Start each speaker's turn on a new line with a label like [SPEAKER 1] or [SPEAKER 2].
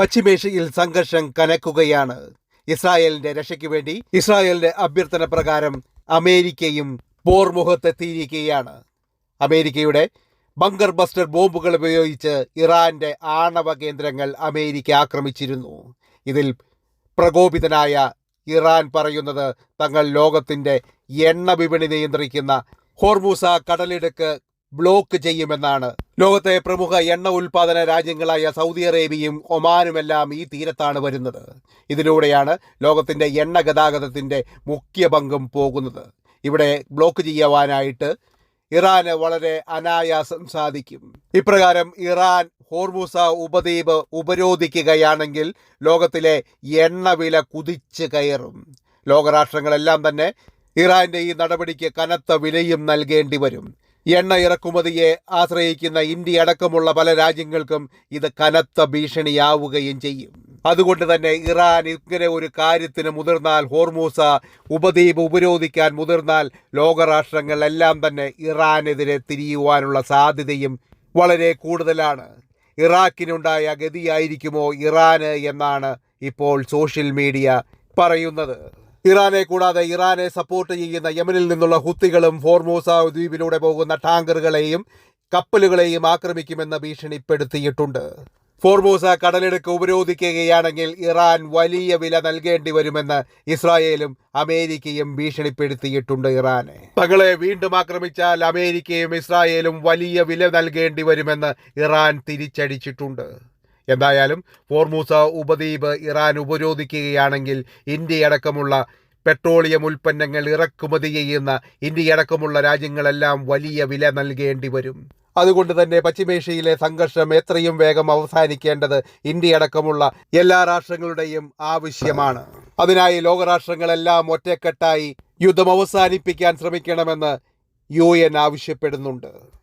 [SPEAKER 1] പശ്ചിമേഷ്യയിൽ സംഘർഷം കനക്കുകയാണ്. ഇസ്രായേലിന്റെ രക്ഷയ്ക്ക് വേണ്ടി ഇസ്രായേലിന്റെ അഭ്യർത്ഥന പ്രകാരം അമേരിക്കയും പോർമുഖത്തെത്തിയിരിക്കുകയാണ് അമേരിക്കയുടെ ബങ്കർ ബസ്റ്റർ ബോംബുകൾ ഉപയോഗിച്ച് ഇറാന്റെ ആണവ കേന്ദ്രങ്ങൾ അമേരിക്ക ആക്രമിച്ചിരുന്നു. ഇതിൽ പ്രകോപിതനായ ഇറാൻ പറയുന്നത് തങ്ങൾ ലോകത്തിന്റെ എണ്ണ വിപണി നിയന്ത്രിക്കുന്ന ഹോർമൂസ കടലിടുക്ക് ബ്ലോക്ക് ചെയ്യുമെന്നാണ്. ലോകത്തെ പ്രമുഖ എണ്ണ ഉൽപാദന രാജ്യങ്ങളായ സൗദി അറേബ്യയും ഒമാനുമെല്ലാം ഈ തീരത്താണ് വരുന്നത്. ഇതിലൂടെയാണ് ലോകത്തിന്റെ എണ്ണ ഗതാഗതത്തിന്റെ മുഖ്യ പങ്കും പോകുന്നത്. ഇവിടെ ബ്ലോക്ക് ചെയ്യുവാനായിട്ട് ഇറാന് വളരെ അനായാസം സാധിക്കും. ഇപ്രകാരം ഇറാൻ ഹോർമൂസ ഉപദ്വീപ് ഉപരോധിക്കുകയാണെങ്കിൽ ലോകത്തിലെ എണ്ണ വില കുതിച്ച് കയറും. ലോകരാഷ്ട്രങ്ങളെല്ലാം തന്നെ ഇറാന്റെ ഈ നടപടിക്ക് കനത്ത വിലയും നൽകേണ്ടി വരും. എണ്ണ ഇറക്കുമതിയെ ആശ്രയിക്കുന്ന ഇന്ത്യ അടക്കമുള്ള പല രാജ്യങ്ങൾക്കും ഇത് കനത്ത ഭീഷണിയാവുകയും ചെയ്യും. അതുകൊണ്ട് തന്നെ ഇറാൻ ഇങ്ങനെ ഒരു കാര്യത്തിന് മുതിർന്നാൽ ഹോർമൂസ ഉപദ്വീപ് ഉപരോധിക്കാൻ മുതിർന്നാൽ ലോകരാഷ്ട്രങ്ങൾ എല്ലാം തന്നെ ഇറാനെതിരെ തിരിയുവാനുള്ള സാധ്യതയും വളരെ കൂടുതലാണ്. ഇറാഖിനുണ്ടായ ഗതിയായിരിക്കുമോ ഇറാന് എന്നാണ് ഇപ്പോൾ സോഷ്യൽ മീഡിയ പറയുന്നത്. ഇറാനെ കൂടാതെ ഇറാനെ സപ്പോർട്ട് ചെയ്യുന്ന യമനിൽ നിന്നുള്ള ഹുത്തികളും ഫോർമോസ ദ്വീപിലൂടെ പോകുന്ന ടാങ്കറുകളെയും കപ്പലുകളെയും ആക്രമിക്കുമെന്ന് ഭീഷണിപ്പെടുത്തിയിട്ടുണ്ട്. ഫോർമോസ കടലെടുക്ക് ഉപരോധിക്കുകയാണെങ്കിൽ ഇറാൻ വലിയ വില നൽകേണ്ടി വരുമെന്ന് ഇസ്രായേലും അമേരിക്കയും ഭീഷണിപ്പെടുത്തിയിട്ടുണ്ട് ഇറാനെ. തങ്ങളെ വീണ്ടും ആക്രമിച്ചാൽ അമേരിക്കയും ഇസ്രായേലും വലിയ വില നൽകേണ്ടി വരുമെന്ന് ഇറാൻ തിരിച്ചടിച്ചിട്ടുണ്ട്. എന്തായാലും ഫോർമൂസ ഉപദ്വീപ് ഇറാൻ ഉപരോധിക്കുകയാണെങ്കിൽ ഇന്ത്യയടക്കമുള്ള പെട്രോളിയം ഉൽപ്പന്നങ്ങൾ ഇറക്കുമതി ചെയ്യുന്ന ഇന്ത്യയടക്കമുള്ള രാജ്യങ്ങളെല്ലാം വലിയ വില നൽകേണ്ടി വരും. അതുകൊണ്ട് തന്നെ പശ്ചിമേഷ്യയിലെ സംഘർഷം എത്രയും വേഗം അവസാനിക്കേണ്ടത് ഇന്ത്യയടക്കമുള്ള എല്ലാ രാഷ്ട്രങ്ങളുടെയും ആവശ്യമാണ്. അതിനായി ലോകരാഷ്ട്രങ്ങളെല്ലാം ഒറ്റക്കെട്ടായി യുദ്ധം അവസാനിപ്പിക്കാൻ ശ്രമിക്കണമെന്ന് യു ആവശ്യപ്പെടുന്നുണ്ട്.